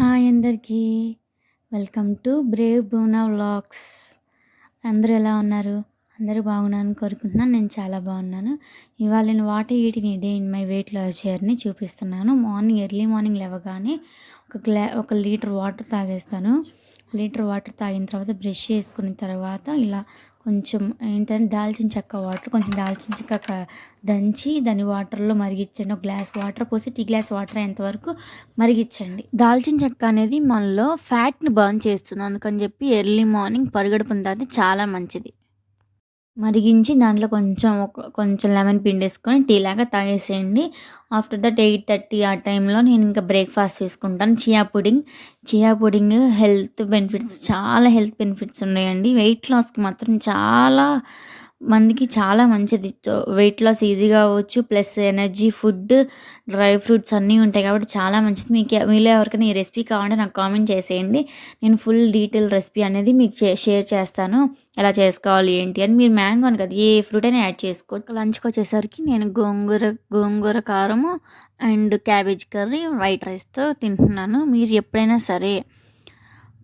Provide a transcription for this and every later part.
Hi అందరికీ. Welcome to brave Boona vlogs. అందరూ ఎలా ఉన్నారు? అందరూ బాగున్నారని కోరుకుంటున్నాను. నేను చాలా బాగున్నాను. ఇవాళ నేను water eating day in my weight loss journey చూపిస్తున్నాను. మార్నింగ్ ఎర్లీ మార్నింగ్ లేవగానే ఒక గ్లా ఒక లీటర్ వాటర్ తాగేస్తాను. లీటర్ వాటర్ తాగిన తర్వాత బ్రష్ చేసుకున్న తర్వాత ఇలా కొంచెం ఏంటంటే దాల్చిన చెక్క వాటర్ కొంచెం దాల్చిన చెక్క దంచి దాని వాటర్లో మరిగించండి. ఒక గ్లాస్ వాటర్ పోసి టీ గ్లాస్ వాటర్ అయ్యేంతవరకు మరిగించండి. దాల్చిన చెక్క అనేది మనలో ఫ్యాట్ని బర్న్ చేస్తుంది. అందుకని చెప్పి ఎర్లీ మార్నింగ్ పరుగడుపున తాగితే చాలా మంచిది. మరిగించి దాంట్లో కొంచెం కొంచెం లెమన్ పిండేసుకొని టీ లాగా తాగేసేయండి. ఆఫ్టర్ దట్ ఎయిట్ థర్టీ ఆ టైంలో నేను ఇంకా బ్రేక్ఫాస్ట్ చేసుకుంటాను. Chia pudding chia pudding health benefits చాలా హెల్త్ బెనిఫిట్స్ ఉన్నాయండి. వెయిట్ లాస్కి మాత్రం చాలా మందికి చాలా మంచిది. వెయిట్ లాస్ ఈజీగా అవ్వచ్చు. Plus energy food dry fruits అన్నీ ఉంటాయి కాబట్టి చాలా మంచిది. మీకు మీలో ఎవరికైనా ఈ రెసిపీ కావాలంటే నాకు కామెంట్ చేసేయండి. నేను ఫుల్ డీటెయిల్ రెసిపీ అనేది మీకు షేర్ చేస్తాను. ఎలా చేసుకోవాలి ఏంటి అని. మీరు మ్యాంగో అని కదా ఏ ఫ్రూట్ అయినా యాడ్ చేసుకోవచ్చు. లంచ్కి వచ్చేసరికి నేను గోంగూర గోంగూర కారము అండ్ క్యాబేజ్ కర్రీ వైట్ రైస్తో తింటున్నాను. మీరు ఎప్పుడైనా సరే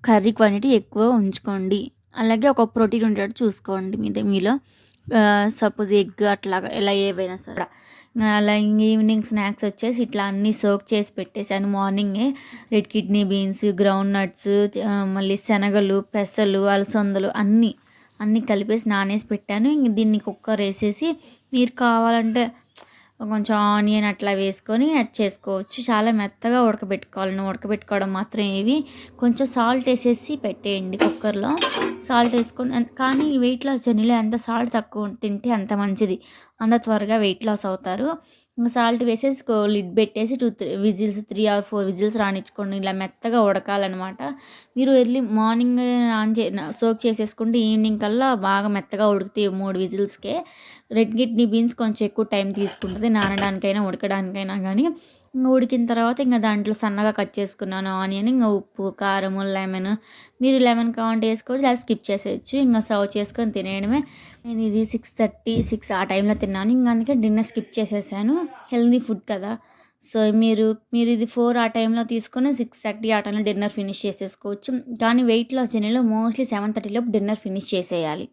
కర్రీ క్వాంటిటీ ఎక్కువ ఉంచుకోండి. అలాగే ఒక ప్రోటీన్ ఉండేటట్టు చూసుకోండి మీద మీలో. సపోజ్ ఎగ్ అట్లాగా ఇలా ఏవైనా సరే. అలా ఈవినింగ్ స్నాక్స్ వచ్చేసి ఇట్లా అన్నీ సోక్ చేసి పెట్టేశాను మార్నింగే. Red kidney beans ground nuts మళ్ళీ శనగలు పెసలు అలసందలు అన్నీ అన్నీ కలిపేసి నానేసి పెట్టాను. ఇంక దీన్ని కుక్కర్ వేసేసి మీరు కావాలంటే కొంచెం ఆనియన్ అట్లా వేసుకొని యాడ్ చేసుకోవచ్చు. చాలా మెత్తగా ఉడకబెట్టుకోవాలి. ఉడకబెట్టుకోవడం మాత్రం ఇవి కొంచెం సాల్ట్ వేసేసి పెట్టేయండి కుక్కర్లో. సాల్ట్ వేసుకొని కానీ వెయిట్ లాస్ జర్నీలో ఎంత సాల్ట్ తక్కువ తింటే అంత మంచిది. అంత త్వరగా వెయిట్ లాస్ అవుతారు. సాల్ట్ వేసేసి లిడ్ పెట్టేసి two three whistles three or four whistles రానిచ్చుకోండి. ఇలా మెత్తగా ఉడకాలన్నమాట. మీరు ఎర్లీ మార్నింగ్ ఆన్ చే సోక్ చేసేసుకుంటే ఈవినింగ్ కల్లా బాగా మెత్తగా ఉడుకుతాయి మూడు విజిల్స్కే. రెడ్ కిడ్నీ బీన్స్ కొంచెం ఎక్కువ టైం తీసుకుంటుంది నానడానికైనా ఉడకడానికైనా కానీ ఇంకా ఉడికిన తర్వాత ఇంకా దాంట్లో సన్నగా కట్ చేసుకున్నాను. ఆనియన్ ఇంకా ఉప్పు కారము లెమన్. మీరు లెమన్ కావాలంటే వేసుకోవచ్చు లేదా స్కిప్ చేసేయచ్చు. ఇంకా సర్వ్ చేసుకొని తినేయడమే. నేను ఇది సిక్స్ థర్టీ సిక్స్ ఆ టైంలో తిన్నాను. ఇంకా అందుకే డిన్నర్ స్కిప్ చేసేసాను. హెల్దీ ఫుడ్ కదా. సో మీరు మీరు ఇది ఫోర్ ఆ టైంలో తీసుకొని సిక్స్ థర్టీ ఆ టైంలో డిన్నర్ ఫినిష్ చేసేసుకోవచ్చు. కానీ వెయిట్ లాస్ జర్నీలో మోస్ట్లీ సెవెన్ థర్టీలోపు డిన్నర్ ఫినిష్ చేసేయాలి.